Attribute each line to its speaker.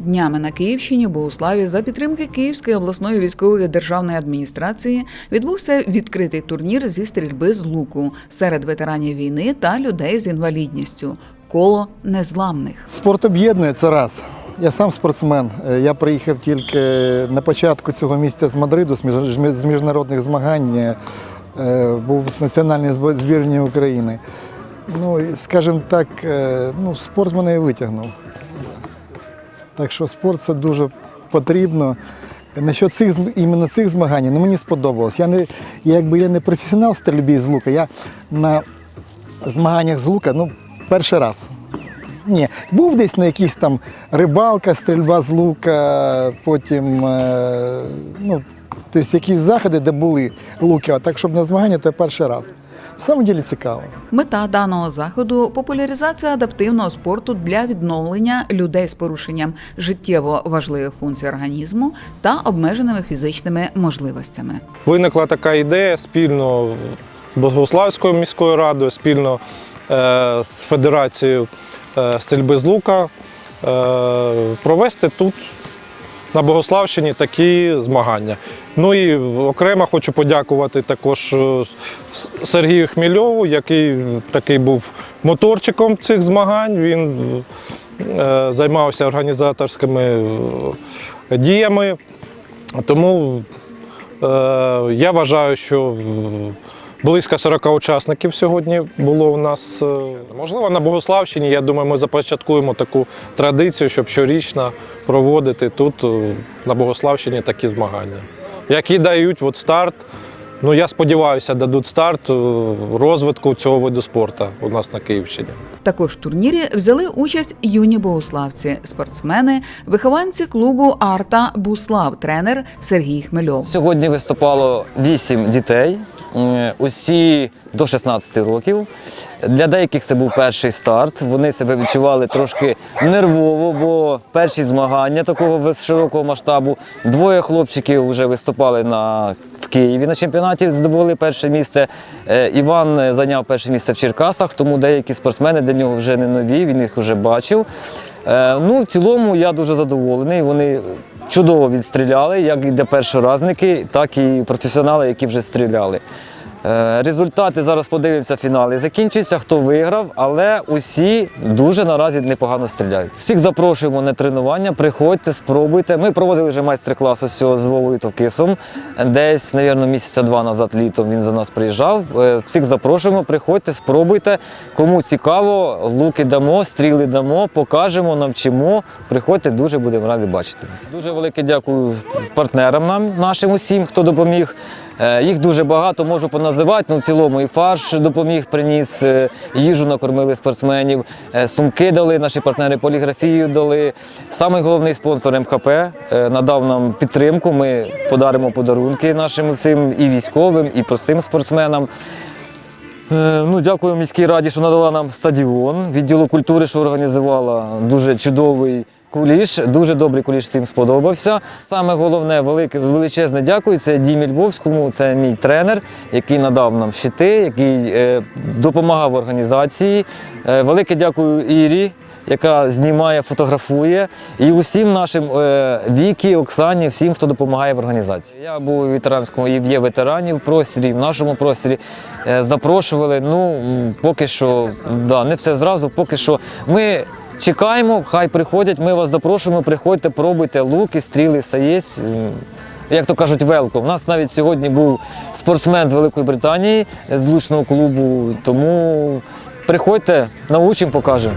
Speaker 1: Днями на Київщині Богуславі за підтримки Київської обласної військової державної адміністрації відбувся відкритий турнір зі стрільби з луку серед ветеранів війни та людей з інвалідністю. Коло незламних.
Speaker 2: Спорт об'єднує це раз. Я сам спортсмен. Е, Я приїхав тільки на початку цього місяця з Мадриду з міжнародних змагань. Е, Був в національній зб- збірні України. Ну, скажімо так, е, ну, спорт мене і витягнув. Так що спорт це дуже потрібно. Насчет цих іменно цих змагань, ну мені сподобалось. Я не я, якби я не професіонал стрільбі з лука, я на змаганнях з лука, ну, перший раз. Ні, був десь на якісь там рибалка, стрільба з лука, потім е, ну, тобто якісь заходи, де були луки, а так, щоб на змагання, то я перший раз. В самому ділі цікаво.
Speaker 1: Мета даного заходу популяризація адаптивного спорту для відновлення людей з порушенням життєво важливих функцій організму та обмеженими фізичними можливостями.
Speaker 3: Виникла така ідея спільно з Богославською міською радою, спільно е, з Федерацією е, стрільби з лука е, провести тут на Богославщині такі змагання. Ну і окремо хочу подякувати також е, Сергію Хмільову, який такий був моторчиком цих змагань. Він е, займався організаторськими е, діями. Тому Я вважаю, що близько 40 учасників сьогодні було у нас. Можливо, на Богославщині, я думаю, ми започаткуємо таку традицію, щоб щорічно проводити тут, на Богославщині, такі змагання, які дають от старт. Ну, я сподіваюся, дадуть старт е, розвитку цього виду спорту у нас на Київщині.
Speaker 1: Також в турнірі взяли участь юні богославці, спортсмени, вихованці клубу Арта Буслав, тренер Сергій Хмельов.
Speaker 4: Сьогодні виступало вісім дітей, усі до 16 років. Для деяких це був перший старт. Вони себе відчували трошки нервово, бо перші змагання такого широкого масштабу. Двоє хлопчиків вже виступали на, в Києві на чемпіонаті, здобули перше місце. Е, Іван е, зайняв перше місце в Черкасах, тому деякі спортсмени для нього вже не нові, він їх вже бачив. Е, Ну, в цілому я дуже задоволений. Вони чудово відстріляли, як і для першоразники, так і професіонали, які вже стріляли. Е, Результати зараз подивимося, фінали закінчуються, хто виграв, але усі дуже наразі непогано стріляють. Всіх запрошуємо на тренування, приходьте, спробуйте. Ми проводили вже майстер-клас ось з Вовою Товкисом. Десь, мабуть, місяця два назад літом він за нас приїжджав. Е, Всіх запрошуємо, приходьте, спробуйте. Кому цікаво, луки дамо, стріли дамо, покажемо, навчимо. Приходьте, дуже будемо раді бачити вас. Дуже велике дякую партнерам нам, нашим усім, хто допоміг. Е, Їх дуже багато можу поназивати. Ну, в цілому і фарш допоміг, приніс, е, їжу накормили спортсменів, е, сумки дали, наші партнери поліграфію дали. Самий головний спонсор МХП надав нам підтримку. Ми подаримо подарунки нашим всім і військовим, і простим спортсменам. Ну, дякую міській раді, що надала нам стадіон. Відділу культури, що організувала дуже чудовий куліш. Дуже добрий куліш всім сподобався. Саме головне, велике величезне дякую. Це Дімі Львовському, це мій тренер, який надав нам щити, який е, допомагав в організації. Е, велике дякую Ірі. Яка знімає, фотографує, і усім нашим е, Вікі, Оксані, всім, хто допомагає в організації. Я був у ветеранському і є ветеранів в просторі, і в нашому просторі. Е, запрошували. Ну поки що, да, не все зразу, поки що ми. Чекаємо, хай приходять, ми вас запрошуємо, приходьте, пробуйте луки, стріли, все Як то кажуть, велко. У нас навіть сьогодні був спортсмен з Великої Британії з лучного клубу, тому приходьте, научимо, покажемо.